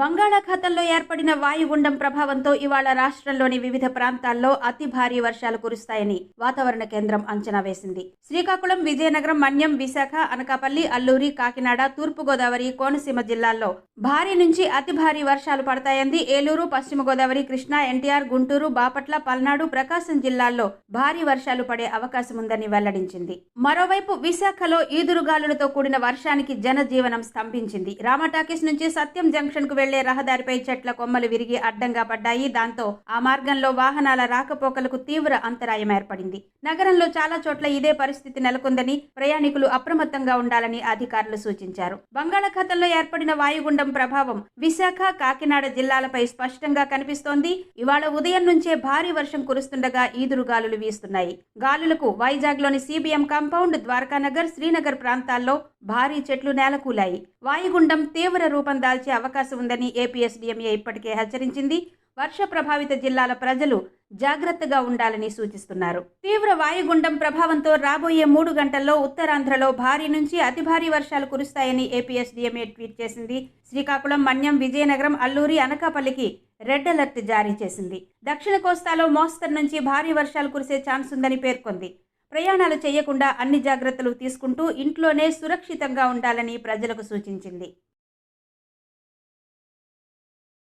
బంగాళాఖాతంలో ఏర్పడిన వాయుగుండం ప్రభావంతో ఇవాళ రాష్ట్రంలోని వివిధ ప్రాంతాల్లో అతి భారీ వర్షాలు కురుస్తాయని వాతావరణ కేంద్రం అంచనా వేసింది. శ్రీకాకుళం విజయనగరం మన్యం విశాఖ అనకాపల్లి అల్లూరి కాకినాడ తూర్పుగోదావరి కోనసీమ జిల్లాల్లో భారీ నుంచి అతి భారీ వర్షాలు పడతాయంది. ఏలూరు పశ్చిమ గోదావరి కృష్ణా ఎన్టీఆర్ గుంటూరు బాపట్ల పల్నాడు ప్రకాశం జిల్లాల్లో భారీ వర్షాలు పడే అవకాశం ఉందని వెల్లడించింది. మరోవైపు విశాఖలో ఈదురుగాలులతో కూడిన వర్షానికి జనజీవనం స్తంభించింది. రామటాకీస్ నుంచి సత్యం జంక్షన్కు వెళ్ళే రహదారిపై చెట్ల కొమ్మలు విరిగి అడ్డంగా పడ్డాయి. దాంతో ఆ మార్గంలో వాహనాల రాకపోకలకు తీవ్ర అంతరాయం ఏర్పడింది. నగరంలో చాలా చోట్ల ఇదే పరిస్థితి నెలకొందని ప్రయాణికులు అప్రమత్తంగా ఉండాలని అధికారులు సూచించారు. బంగాళాఖాతంలో ఏర్పడిన వాయుగుండం ప్రభావం విశాఖ కాకినాడ జిల్లాలపై స్పష్టంగా కనిపిస్తోంది. ఇవాళ ఉదయం నుంచే భారీ వర్షం కురుస్తుండగా ఈదురు గాలులు వీస్తున్నాయి. గాలులకు వైజాగ్లోని సిబిఎం కాంపౌండ్ ద్వారకానగర్ శ్రీనగర్ ప్రాంతాల్లో భారీ చెట్లు నేలకూలాయి. వాయుగుండం తీవ్ర రూపం దాల్చే అవకాశం ఉందని ఏపీఎస్డీఎంఏ ఇప్పటికే హెచ్చరించింది. వర్ష ప్రభావిత జిల్లాల ప్రజలు జాగ్రత్తగా ఉండాలని సూచిస్తున్నారు. తీవ్ర వాయుగుండం ప్రభావంతో రాబోయే మూడు గంటల్లో ఉత్తరాంధ్రలో భారీ నుంచి అతి భారీ వర్షాలు కురుస్తాయని ఏపీఎస్డీఎంఏ ట్వీట్ చేసింది. శ్రీకాకుళం మన్యం విజయనగరం అల్లూరి అనకాపల్లికి రెడ్ అలర్ట్ జారీ చేసింది. దక్షిణ కోస్తాలో మోస్తరు నుంచి భారీ వర్షాలు కురిసే ఛాన్స్ ఉందని పేర్కొంది. ప్రయాణాలు చేయకుండా అన్ని జాగ్రత్తలు తీసుకుంటూ ఇంట్లోనే సురక్షితంగా ఉండాలని ప్రజలకు సూచించింది.